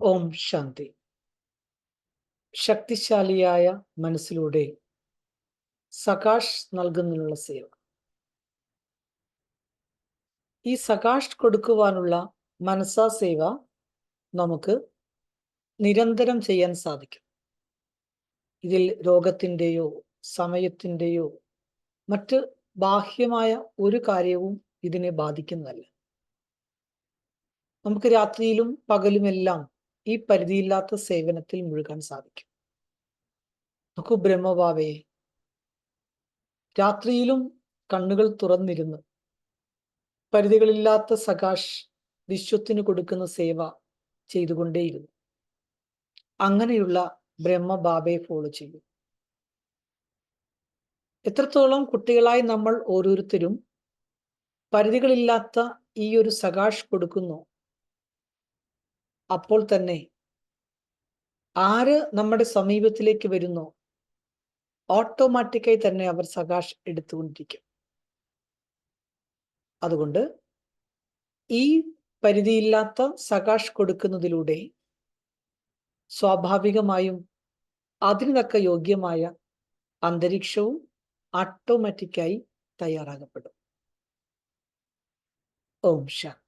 ഓം ശാന്തി. ശക്തിശാലിയായ മനസ്സിലൂടെ സകാഷ് നൽകുന്നതിനുള്ള സേവ. ഈ സകാഷ് കൊടുക്കുവാനുള്ള മനസ്സാ സേവ നമുക്ക് നിരന്തരം ചെയ്യാൻ സാധിക്കും. ഇതിൽ രോഗത്തിന്റെയോ സമയത്തിന്റെയോ മറ്റ് ബാഹ്യമായ ഒരു കാര്യവും ഇതിനെ ബാധിക്കുന്നതല്ല. നമുക്ക് രാത്രിയിലും പകലുമെല്ലാം ഈ പരിധിയില്ലാത്ത സേവനത്തിൽ മുഴുകാൻ സാധിക്കും. നോക്കൂ ബ്രഹ്മഭാവയെ രാത്രിയിലും കണ്ണുകൾ തുറന്നിരുന്ന്. പരിധികളില്ലാത്ത സകാഷ് വിശ്വത്തിന് കൊടുക്കുന്ന സേവ ചെയ്തുകൊണ്ടേയിരുന്നു. അങ്ങനെയുള്ള ബ്രഹ്മബാബയെ ഫോളോ ചെയ്യും. എത്രത്തോളം കുട്ടികളായി നമ്മൾ ഓരോരുത്തരും പരിധികളില്ലാത്ത ഈ ഒരു സകാഷ് കൊടുക്കുന്നു അപ്പോൾ തന്നെ ആര് നമ്മുടെ സമീപത്തിലേക്ക് വരുന്നോ? ഓട്ടോമാറ്റിക്കായി തന്നെ അവർ സകാഷ് എടുത്തുകൊണ്ടിരിക്കും. അതുകൊണ്ട് ഈ പരിധിയില്ലാത്ത സകാഷ് കൊടുക്കുന്നതിലൂടെ സ്വാഭാവികമായും അതിന് തക്ക യോഗ്യമായ അന്തരീക്ഷവും ഓട്ടോമാറ്റിക്കായി തയ്യാറാകപ്പെടും ഓം ശാന്തി.